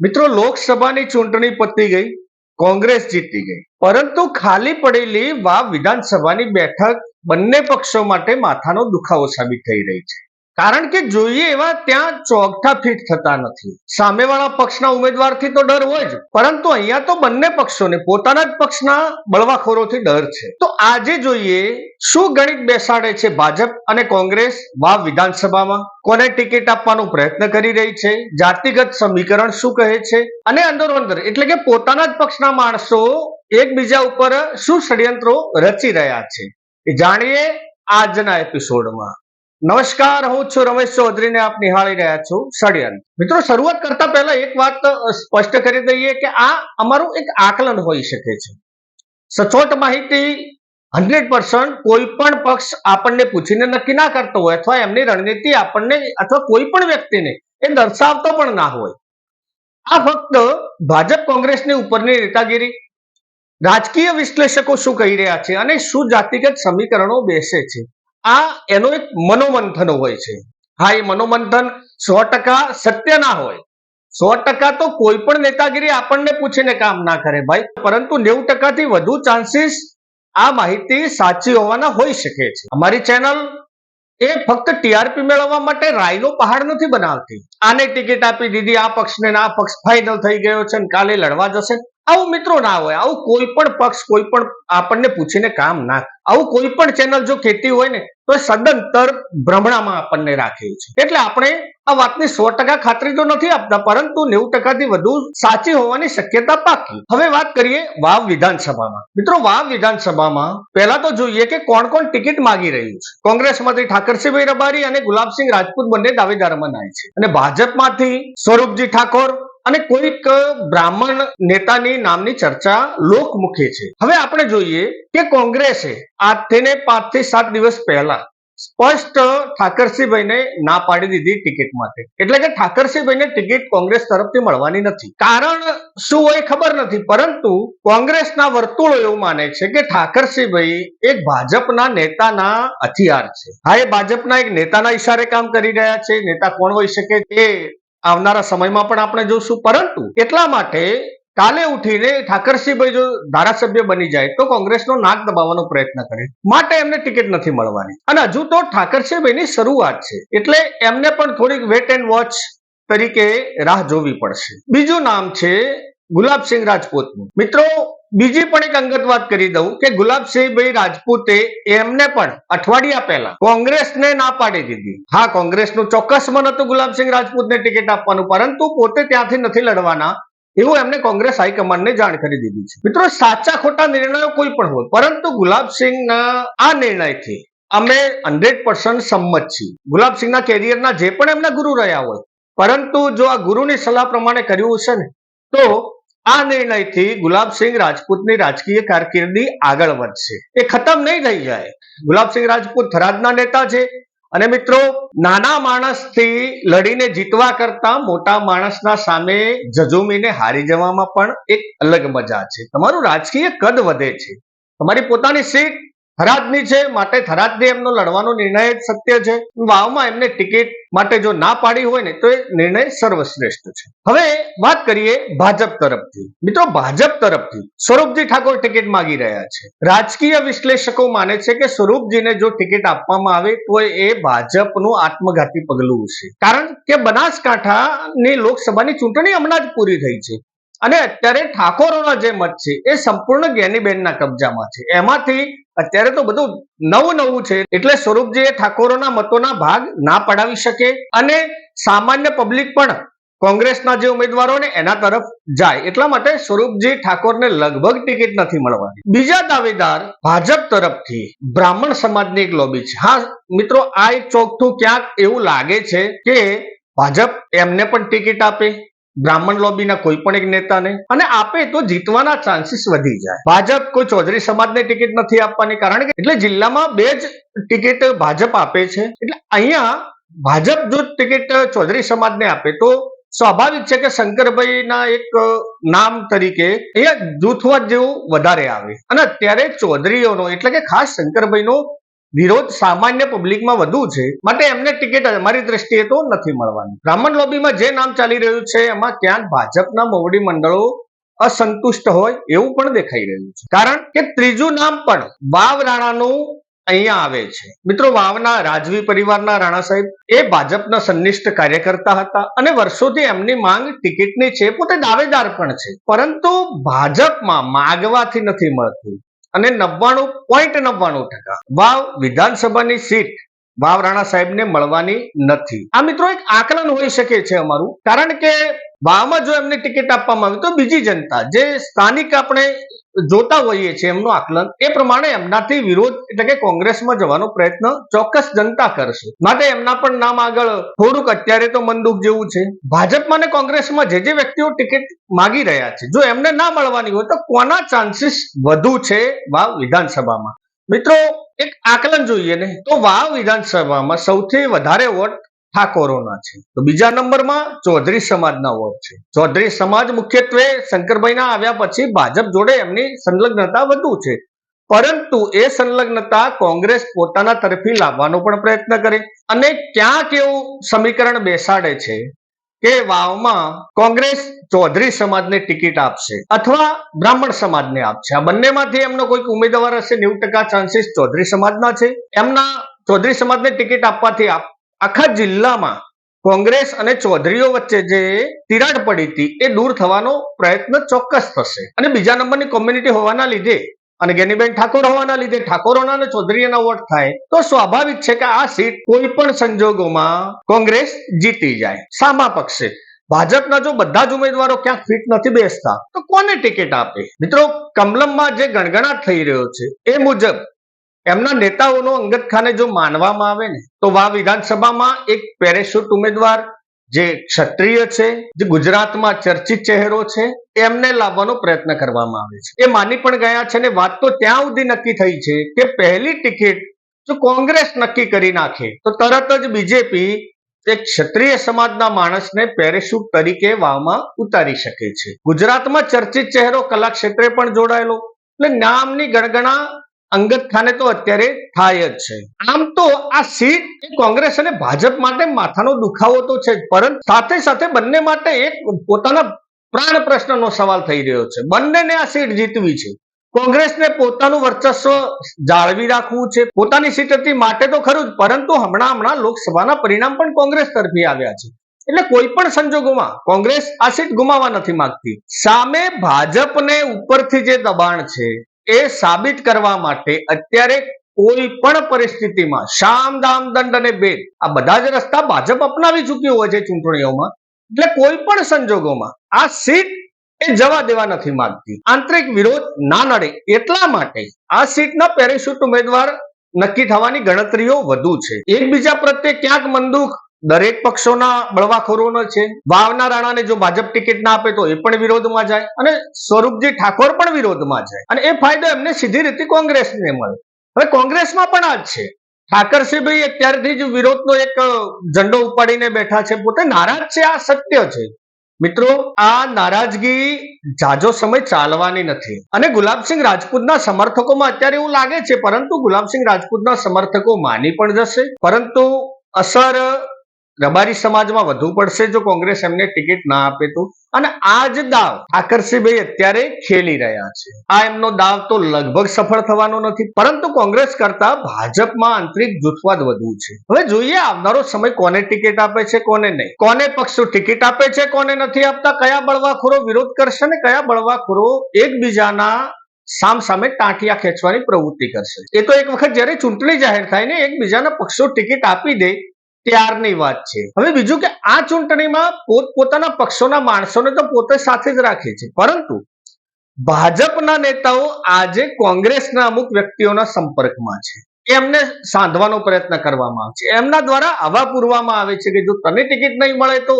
મિત્રો, લોકસભાની ચૂંટણી પતી ગઈ, કોંગ્રેસ જીતી ગઈ. પરંતુ ખાલી પડેલી વાવ વિધાનસભાની બેઠક બંને પક્ષો માટે માથાનો દુખાવો સાબિત થઈ રહી છે. કારણ કે જોઈએ એવા ત્યાં ચોકઠા ફીટ થતા નથી. સામેવાળા પક્ષના ઉમેદવારથી તો ડર હોય જ. પરંતુ અહીંયા તો બંને પક્ષોને પોતાના જ પક્ષના બળવાખોરોથી ડર છે. તો આજે જોઈએ શું ગણિત બેસાડે છે ભાજપ અને કોંગ્રેસ વાવ વિધાનસભામાં? કોને ટિકિટ આપવાનો પ્રયત્ન કરી રહી છે? જાતિગત સમીકરણ શું કહે છે? અને અંદરો અંદર, એટલે કે પોતાના જ પક્ષના માણસો એકબીજા ઉપર શું ષડયંત્રો રચી રહ્યા છે? એ જાણીએ આજના એપિસોડમાં. નમસ્કાર, હું છું રમેશ ચૌધરીને આપ નિહાળી રહ્યા છો ષડયંત્ર મિત્રો, શરૂઆત કરતા પહેલા એક વાત સ્પષ્ટ કરી દઈએ કે આ અમારું એક આકલન હોઈ શકે છે. સચોટ માહિતી હંડ્રેડ પર્સન્ટ કોઈ પણ પક્ષ આપણને પૂછીને નક્કી ના કરતો હોય અથવા એમની રણનીતિ આપણને અથવા કોઈ પણ વ્યક્તિને એ દર્શાવતો પણ ના હોય. આ ફક્ત ભાજપ કોંગ્રેસની ઉપરની નેતાગીરી, રાજકીય વિશ્લેષકો શું કહી રહ્યા છે અને શું જાતિગત સમીકરણો બેસે છે? આ એનો એક મનોમંથન હોય છે. હા, એ મનોમંથન સો ટકા સત્ય ના હોય. સો ટકા તો કોઈ પણ નેતાગીરી આપણને પૂછીને કામ ના કરે ભાઈ. પરંતુ નેવું ટકાથી વધુ ચાન્સીસ આ માહિતી સાચી હોવાના હોઈ શકે છે. અમારી ચેનલ એ ફક્ત ટીઆરપી મેળવવા માટે રાયનો પહાડ નથી બનાવતી. આને ટિકિટ આપી દીધી, આ પક્ષને આ પક્ષ ફાઇનલ થઈ ગયો છે અને કાલે લડવા જશે. આવું મિત્રો ના હોય, આવું કોઈ પણ પક્ષ, કોઈ પણ આપણને પૂછીને કામ ના આવું કોઈ પણ ચેનલ જો ખેતી હોય ને, તો એ સદંતર ભ્રમણામાં આપણને રાખે છે. એટલે આપણે આ વાતની સો ટકા ખાતરી તો નથી આપતા, પરંતુ નેવું ટકાથી વધુ સાચી હોવાની શક્યતા પાકી. હવે વાત કરીએ વાવ વિધાનસભામાં. મિત્રો, વાવ વિધાનસભામાં પહેલા તો જોઈએ કે કોણ કોણ ટિકિટ માંગી રહ્યું છે. કોંગ્રેસમાંથી ઠાકરસિંહભાઈ રબારી અને ગુલાબસિંહ રાજપૂત બંને દાવેદારમાં મનાય છે. અને ભાજપમાંથી સ્વરૂપજી ઠાકોર અને કોઈક બ્રાહ્મણ નેતાની નામની ચર્ચા લોકમુખી છે. હવે આપણે જોઈએ કે કોંગ્રેસે આજથી ને પાંચથી સાત દિવસ પહેલા સ્પષ્ટ ઠાકરસિંહભાઈને ના પાડી દીધી ટિકિટ માટે. એટલે કે ઠાકરસિંહભાઈને ટિકિટ કોંગ્રેસ તરફથી મળવાની નથી. કારણ શું હોય ખબર નથી, પરંતુ કોંગ્રેસના વર્તુળો એવું માને છે કે ઠાકરસિંહભાઈ એક ભાજપના નેતાના હથિયાર છે. હા, એ ભાજપના એક નેતાના ઈશારે કામ કરી રહ્યા છે. નેતા કોણ હોઈ શકે? તે આવનારા સમયમાં પણ આપણે જોશું. પરંતુ એટલા માટે કાલે ઉઠીને ઠાકરસિંહભાઈ જો ધારાસભ્ય બની જાય તો કોંગ્રેસનો નાક દબાવવાનો પ્રયત્ન કરે. માટે એમને ટિકિટ નથી મળવાની. અને હજુ તો ઠાકરસિંહભાઈની શરૂઆત છે. એટલે એમને પણ થોડીક વેટ એન્ડ વોચ તરીકે રાહ જોવી પડશે. બીજું નામ છે ગુલાબસિંહ રાજપૂતનું. મિત્રો બીજી પણ એક અંગત વાત કરી દઉં કે ગુલાબસિંહભાઈ રાજપૂતે એમને પણ અઠવાડિયા પહેલા કોંગ્રેસને ના પાડી દીધી. હા, કોંગ્રેસનું ચોક્કસ મન હતું ગુલાબસિંહ રાજપૂતને ટિકિટ આપવાનું, પરંતુ પોતે ત્યાંથી નથી લડવાના એવું એમને કોંગ્રેસ હાઈકમાન્ડને જાણ કરી દીધી છે. મિત્રો, સાચા ખોટા નિર્ણયો કોઈ પણ હોય, પરંતુ ગુલાબસિંહના આ નિર્ણયથી અમે હંડ્રેડ પર્સન્ટ સંમત છીએ. ગુલાબસિંહના કેરિયરના જે પણ એમના ગુરુ રહ્યા હોય, પરંતુ જો આ ગુરુની સલાહ પ્રમાણે કર્યું હશે ને, તો આ નિર્ણયથી ગુલાબસિંહ રાજપૂતની રાજકીય કારકિર્દી આગળ વધશે. એ ખતમ નહીં થઈ જાય. ગુલાબસિંહ રાજપૂત થરાદના નેતા છે. અને મિત્રો, નાના માણસથી લડીને જીતવા કરતા મોટા માણસના સામે જજુમીને હારી જવામાં પણ એક અલગ મજા છે. તમારું રાજકીય કદ વધે છે. તમારી પોતાની સીટ થરાદની છે, માટે થરાદની એમનો લડવાનો નિર્ણય જ સત્ય છે. વાવમાં એમને ટિકિટ માટે જો ના પાડી હોય ને, તો એ નિર્ણય સર્વશ્રેષ્ઠ છે. હવે વાત કરીએ ભાજપ તરફથી. મિત્રો, ભાજપ તરફથી સ્વરૂપજી ઠાકોર ટિકિટ માંગી રહ્યા છે. રાજકીય વિશ્લેષકો માને છે કે સ્વરૂપજીને જો ટિકિટ આપવામાં આવે, તો એ ભાજપનું આત્મઘાતી પગલું છે કારણ કે બનાસકાંઠાની લોકસભાની ચૂંટણી હમણાં જ પૂરી થઈ છે. અને અત્યારે ઠાકોરોના જે મત છે, એ સંપૂર્ણ જ્ઞાનીબેનના કબજામાં છે. એમાંથી અત્યારે તો બધું નવું નવું છે. એટલે સ્વરૂપજી એ ઠાકોરોના મતોના ભાગ ના પડાવી શકે અને સામાન્ય પબ્લિક પણ કોંગ્રેસના જે ઉમેદવારોને એના તરફ જાય. એટલા માટે સ્વરૂપજી ઠાકોરને લગભગ ટિકિટ નથી મળવાની. બીજા દાવેદાર ભાજપ તરફથી બ્રાહ્મણ સમાજની એક લોબી છે. હા, મિત્રો, આ એક ચોખ્ઠું ક્યાંક એવું લાગે છે કે ભાજપ એમને પણ ટિકિટ આપે. બ્રાહ્મણ લોબીના કોઈ પણ એક નેતાને, અને આપે તો જીતવાના ચાન્સીસ વધી જાય. ભાજપ કોઈ ચૌધરી સમાજને ટિકિટ નથી આપવાની, કારણ કે એટલે જિલ્લામાં બે જ ટિકિટ ભાજપ આપે છે. એટલે અહીંયા ભાજપ જો ટિકિટ ચૌધરી સમાજને આપે, તો સ્વાભાવિક છે કે શંકરભાઈના એક નામ તરીકે અહીંયા જૂથવાદ જેવું વધારે આવે. અને અત્યારે ચૌધરીઓનો, એટલે કે ખાસ શંકરભાઈનો વિરોધ સામાન્ય પબ્લિકમાં વધુ છે, માટે એમને ટિકિટ અમારી દ્રષ્ટિએ તો નથી મળવાની. બ્રાહ્મણ લોબીમાં જે નામ ચાલી રહ્યું છે, એમાં ક્યાંક ભાજપના મોવડી મંડળો અસંતુષ્ટ હોય એવું પણ દેખાઈ રહ્યું છે. કારણ કે ત્રીજું નામ પણ વાવ રાણાનું અહીંયા આવે છે. મિત્રો, વાવના રાજવી પરિવારના રાણા સાહેબ એ ભાજપના સંનિષ્ઠ કાર્યકર્તા હતા અને વર્ષોથી એમની માંગ ટિકિટની છે, પોતે દાવેદાર પણ છે. પરંતુ ભાજપમાં માગવાથી નથી મળતી. અને નવ્વાણું પોઈન્ટ નવ્વાણું ટકા. વાવ વિધાનસભાની સીટ વાવ રાણા સાહેબને મળવાની નથી. આ મિત્રો એક આકલન હોઈ શકે છે અમારું. કારણ કે વાવમાં જો એમને ટિકિટ આપવામાં આવે તો બીજી જનતા, જે સ્થાનિક આપણે જોતા હોઈએ છીએ એમનું આકલન, એ પ્રમાણે એમનાથી વિરોધ એટલે કે કોંગ્રેસમાં જવાનો પ્રયત્ન ચોક્કસ જનતા કરશે. માટે એમના પણ નામ આગળ, થોડુંક અત્યારે તો મનદુખ જેવું છે. ભાજપમાં અને કોંગ્રેસમાં જે જે વ્યક્તિઓ ટિકિટ માગી રહ્યા છે, જો એમને ના મળવાની હોય તો કોના ચાન્સીસ વધુ છે વાવ વિધાનસભામાં? મિત્રો, એક આકલન જોઈએ ને, તો વાવ વિધાનસભામાં સૌથી વધારે વોટ ઠાકોરોના છે. તો બીજા નંબરમાં ચૌધરી સમાજના વોટ છે. ચૌધરી સમાજ મુખ્યત્વે શંકરભાઈના આવ્યા પછી ભાજપ જોડે એમની સંલગ્નતા વધુ છે. પરંતુ એ સંલગ્નતા કોંગ્રેસ પોતાના તરફી લાવવાનો પણ પ્રયત્ન કરે. અને ક્યાંક એવું સમીકરણ બેસાડે છે કે વાવમાં કોંગ્રેસ ચૌધરી સમાજને ટિકિટ આપશે અથવા બ્રાહ્મણ સમાજને આપશે. આ બંનેમાંથી એમનો કોઈક ઉમેદવાર હશે, નેવું ટકા ચાન્સીસ ચૌધરી સમાજના છે. એમના ચૌધરી સમાજને ટિકિટ આપવાથી આપ- આખા જિલ્લામાં કોંગ્રેસ અને ચૌધરીઓ વચ્ચે જે તિરાડ પડી હતી, એ દૂર થવાનો પ્રયત્ન ચોક્કસ થશે. અને બીજા નંબરની કોમ્યુનિટી હોવાના લીધે અને ગેનીબેન ઠાકોર હોવાના લીધે ઠાકોરોના અને ચૌધરીના વોટ થાય, તો સ્વાભાવિક છે કે આ સીટ કોઈ પણ સંજોગોમાં કોંગ્રેસ જીતી જાય. સામા પક્ષે. ભાજપના જો બધા જ ઉમેદવારો ક્યાંક ફિટ નથી બેસતા, તો કોને ટિકિટ આપે? મિત્રો, કમલમમાં જે ગણગણાટ થઈ રહ્યો છે, એ મુજબ એમના નેતાઓનો અંગત ખાને જો માનવામાં આવે ને, તો વા વિધાનસભામાં એક પેરેશૂટ ઉમેદવાર, જે ક્ષત્રિય છે, જે ગુજરાતમાં ચર્ચિત ચહેરો છે, એમને લાવવાનો પ્રયત્ન કરવામાં આવે છે. એ માની પણ ગયા છે ને, વાત તો ત્યાં સુધી નક્કી થઈ છે કે પહેલી ટિકિટ જો કોંગ્રેસ નક્કી કરી નાખે, તો તરત જ બીજેપી એક ક્ષત્રિય સમાજના માણસને પેરેશૂટ તરીકે વાવમાં ઉતારી શકે છે. ગુજરાતમાં ચર્ચિત ચહેરો કલા ક્ષેત્રે પણ જોડાયેલો, એટલે નામની ગણગણા અંગત ખાને તો અત્યારે થાય જ છે. આમ તો આ સીટ કોંગ્રેસ અને ભાજપ માટે માથાનો દુખાવો તો છે પરંતુ સાથે સાથે બંને માટે એક પોતાના પ્રાણ પ્રશ્નનો સવાલ થઈ રહ્યો છે. બંનેને આ સીટ જીતવી છે. કોંગ્રેસને પોતાનું વર્ચસ્વ જાળવી રાખવું છે. પોતાની સીટ હતી માટે તો ખરું જ, પરંતુ હમણાં હમણાં લોકસભાના પરિણામ પણ કોંગ્રેસ તરફી આવ્યા છે. એટલે કોઈ પણ સંજોગોમાં કોંગ્રેસ આ સીટ ગુમાવવા નથી માંગતી. સામે ભાજપને ઉપરથી જે દબાણ છે એ સાબિત કરવા માટે અત્યારે કોઈ પણ પરિસ્થિતિમાં શામ, દામ, દંડ અને ભેદ, આ બધા જ રસ્તા ભાજપ અપનાવી ચૂક્યું હોય છે ચૂંટણીઓમાં. એટલે કોઈ પણ સંજોગોમાં આ સીટ એ જવા દેવા નથી માંગતી. આંતરિક વિરોધ ના નડે એટલા માટે આ સીટના પેરેશૂટ ઉમેદવાર નક્કી થવાની ગણતરીઓ વધુ છે. એકબીજા પ્રત્યે ક્યાંક મંદુક દરેક પક્ષોના બળવાખોરોનો છે. વાવના રાણાને જો ભાજપ ટિકિટ ના આપે તો એ પણ વિરોધમાં જાય અને સ્વરૂપજી ઠાકોર પણ વિરોધમાં જાય. અને એ ફાયદો એમને સીધી રીતે કોંગ્રેસને મળે. હવે કોંગ્રેસમાં પણ આ જ છે. ઠાકરસિંહભાઈ અત્યારથી જ વિરોધનો એક ઝંડો ઉપાડીને બેઠા છે. પોતે નારાજ છે, આ સત્ય છે. મિત્રો, આ નારાજગી જાજો સમય ચાલવાની નથી. અને ગુલાબસિંહ રાજપૂતના સમર્થકોમાં અત્યારે એવું લાગે છે, પરંતુ ગુલાબસિંહ રાજપૂતના સમર્થકો માની પણ જશે. પરંતુ અસર રબારી સમાજમાં વધુ પડશે જો કોંગ્રેસ એમને ટિકિટ ના આપે તો? અને આ જ દાવ ઠાકરસિંહભાઈ અત્યારે ખેલી રહ્યા છે. આ એમનો દાવ તો લગભગ સફળ થવાનો નથી, પરંતુ કોંગ્રેસ કરતા ભાજપમાં આંતરિક જૂથવાદ વધુ છે. હવે જોઈએ આવનારો સમય કોને ટિકિટ આપે છે, કોને નહીં? કોને પક્ષો ટિકિટ આપે છે, કોને નથી આપતા? કયા બળવાખોરો વિરોધ કરશે ને કયા બળવાખોરો એકબીજાના સામ સામે ટાંટિયા ખેંચવાની પ્રવૃત્તિ કરશે? એ તો એક વખત જ્યારે ચૂંટણી જાહેર થાય ને એકબીજાના પક્ષો ટિકિટ આપી દે ત્યારની વાત છે. હવે બીજું કે આ ચૂંટણીમાં પોત, પોતાના પક્ષોના માણસોને તો પોતે સાથે જ રાખે છે. પરંતુ ભાજપના નેતાઓ આજે કોંગ્રેસના અમુક વ્યક્તિઓના સંપર્કમાં છે. એમને સાંધવાનો પ્રયત્ન કરવામાં આવે છે. એમના દ્વારા આવા પૂરવામાં આવે છે કે જો તને ટિકિટ નહીં મળે તો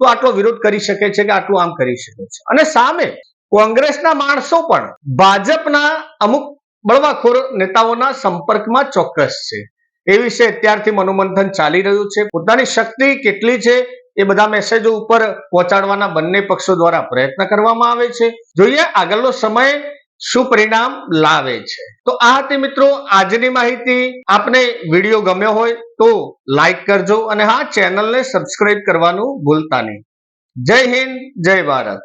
તો આટલો વિરોધ કરી શકે છે કે આટલું આમ કરી શકે છે. અને સામે કોંગ્રેસના માણસો પણ ભાજપના અમુક બળવાખોર નેતાઓના સંપર્કમાં ચોક્કસ છે. એ વિશે અત્યારથી મનોમંથન ચાલી રહ્યું છે. પોતાની શક્તિ કેટલી છે એ બધા મેસેજો ઉપર પહોંચાડવાના બંને પક્ષો દ્વારા પ્રયત્ન કરવામાં આવે છે. જોઈએ આગળનો સમય શું પરિણામ લાવે છે. તો આ હતી મિત્રો આજની માહિતી. આપને વીડિયો ગમ્યો હોય તો લાઈક કરજો અને હા, ચેનલને સબસ્ક્રાઇબ કરવાનું ભૂલતા નહીં. જય હિન્દ, જય ભારત.